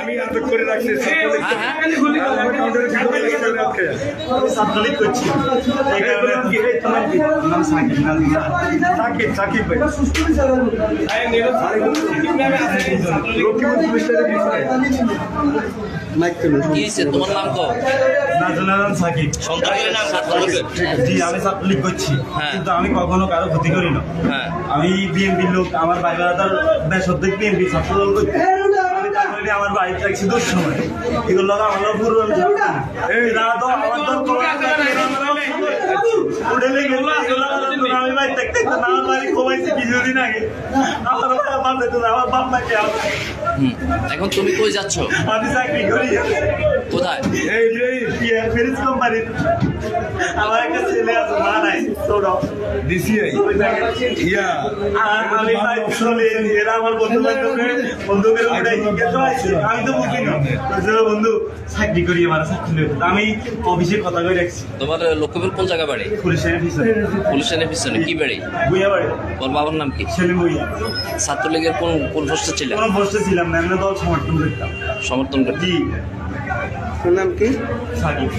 আমি আটক করে রাখছি। হ্যাঁ, হ্যাঁ। কাউন্টারে করছি? নাম সাকিব সাকিব সাকিব ভাই। লক্ষ্মীপুর পুলিশ স্টেশনের পিছনে। তোমার নাম কো নাজুলান সাকিব। সন্ত্রাসের নাম জি আমি ছাত্রলীগ করছি। হ্যাঁ। কিন্তু আমি কখনো কারও ক্ষতি করি না। হ্যাঁ। আমি বিএনপির লোক আমার ভাই বেশ অর্ধেক বিএনপি ছাত্রদল করতে বাড়িতে এগুলো আমার তো আমার দল করে উঠে লেগে আমি বাড়ি দেখতে দেখতে আমার বাড়ি খোবাইছি কিছুদিন আগে আমার বাপ আমার বাপ মাকে এখন তুমি কই যাচ্ছ? আমি চাকরি করি কোথায়? এই এই ফেরিস কোম্পানি আমার একটা ছেলে আছে মা নাই ছোট ডিসিআই ইয়া আমি ভাই চলে এরা আমার বন্ধু বান্ধবের বন্ধুদের উপরে জিজ্ঞাসা আমি তো বুঝি না বন্ধু চাকরি করি আমার চাকরি লইতে। আমি অফিসে কথা কই রাখছি তোমার লক্ষ্মীপুর কোন জায়গা বাড়ি? পুলিশের পিছনে। পুলিশের পিছনে। কি বাড়ি? বুইয়া ওর বাবার নাম কি? ছেলে বুইয়া। ছাত্রলীগের কোন কোন পোস্টে ছিলেন? কোনো পোস্টে ছিলাম না আমরা দল সমর্থন করতাম। সমর্থন করতাম জি। নাম কি? সাকিব।